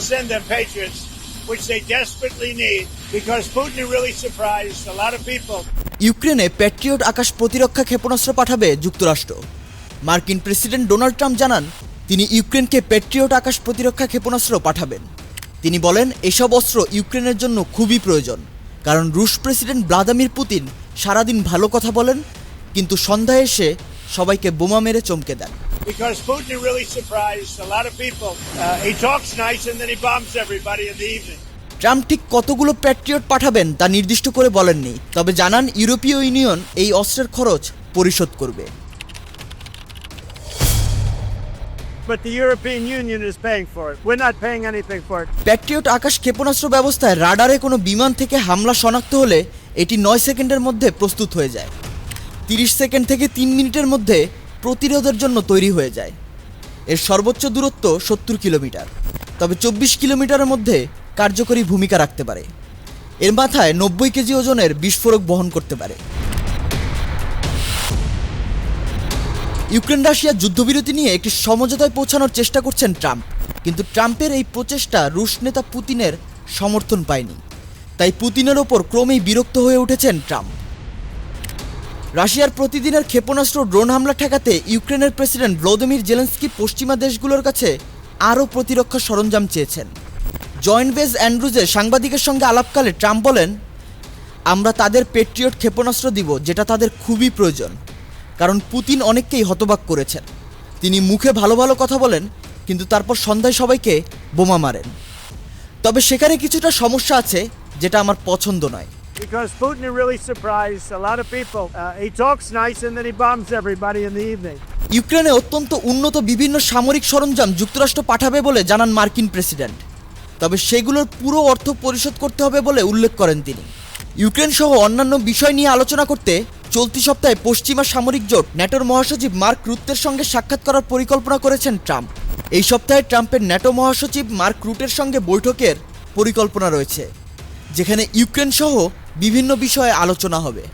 will send them Patriots, which they desperately need, because Putin really surprised a lot of people. ইউক্রেনে Patriot আকাশ প্রতিরক্ষা ক্ষেপণাস্ত্র পাঠাবে যুক্তরাষ্ট্র। মার্কিন প্রেসিডেন্ট ডোনাল্ড ট্রাম্প জানান তিনি ইউক্রেনকে প্যাট্রিয়ট আকাশ প্রতিরক্ষা ক্ষেপণাস্ত্র পাঠাবেন। তিনি বলেন এসব অস্ত্র ইউক্রেনের জন্য খুবই প্রয়োজন কারণ রুশ প্রেসিডেন্ট ভ্লাদিমির পুতিন সারাদিন ভালো কথা বলেন কিন্তু সন্ধ্যায় এসে সবাইকে বোমা মেরে চমকে দেন। because Putin really surprised a lot of people. Uh, he talks nice and then he bombs everybody in the evening. Trump ঠিক কতগুলো প্যাট্রিয়ট পাঠাবেন তা নির্দিষ্ট করে বলেননি তবে জানান ইউরোপীয় ইউনিয়ন এই অস্ত্রের খরচ পরিশোধ করবে প্যাট্রিয়ট আকাশ ক্ষেপণাস্ত্র ব্যবস্থায় রাডারে কোনো বিমান থেকে হামলা শনাক্ত হলে এটি নয় সেকেন্ডের মধ্যে প্রস্তুত হয়ে যায় তিরিশ সেকেন্ড থেকে তিন মিনিটের মধ্যে প্রতিরোধের জন্য তৈরি হয়ে যায়। এর সর্বোচ্চ দূরত্ব সত্তর কিলোমিটার। তবে চব্বিশ কিলোমিটারের মধ্যে কার্যকরী ভূমিকা রাখতে পারে। এর মাথায় নব্বই কেজি ওজনের বিস্ফোরক বহন করতে পারে। ইউক্রেন রাশিয়া যুদ্ধবিরতি নিয়ে একটি সমঝোতায় পৌঁছানোর চেষ্টা করছেন ট্রাম্প। কিন্তু ট্রাম্পের এই প্রচেষ্টা রুশ নেতা পুতিনের সমর্থন পায়নি। তাই পুতিনের ওপর ক্রমেই বিরক্ত হয়ে উঠেছেন ট্রাম্প। রাশিয়ার প্রতিদিনের ক্ষেপণাস্ত্র ড্রোন হামলা ঠেকাতে ইউক্রেনের প্রেসিডেন্ট ভ্লাদিমির জেলেন্সকি পশ্চিমা দেশগুলোর কাছে আরও প্রতিরক্ষা সরঞ্জাম চেয়েছেন। জয়েন্ট বেজ অ্যান্ড্রুজে সাংবাদিকের সঙ্গে আলাপকালে ট্রাম্প বলেন, আমরা তাদের পেট্রিয়ট ক্ষেপণাস্ত্র দিব, যেটা তাদের খুবই প্রয়োজন, কারণ পুতিন অনেককেই হতবাক করেছেন। তিনি মুখে ভালো ভালো কথা বলেন, কিন্তু তারপর সন্ধ্যায় সবাইকে বোমা মারেন। তবে সেখানে কিছুটা সমস্যা আছে, যেটা আমার পছন্দ নয়। Because Putin really surprised a lot of people. Uh, he talks nice and then he bombs everybody in the evening. ইউক্রেনে অত্যন্ত উন্নত বিভিন্ন সামরিক সরঞ্জাম যুক্তরাষ্ট্র পাঠাবে বলে জানান মার্কিন প্রেসিডেন্ট তবে সেগুলোর পুরো অর্থ পরিশোধ করতে হবে বলে উল্লেখ করেন তিনি ইউক্রেন সহ অন্যান্য বিষয় নিয়ে আলোচনা করতে চলতি সপ্তাহে পশ্চিমা সামরিক জোট ন্যাটোর মহাসচিব মার্ক রুত্তের সঙ্গে সাক্ষাৎ করার পরিকল্পনা করেছেন ট্রাম্প এই সপ্তাহে ট্রাম্পের ন্যাটো মহাসচিব মার্ক রুটের সঙ্গে বৈঠকের পরিকল্পনা রয়েছে যেখানে ইউক্রেন সহ বিভিন্ন বিষয়ে আলোচনা হবে।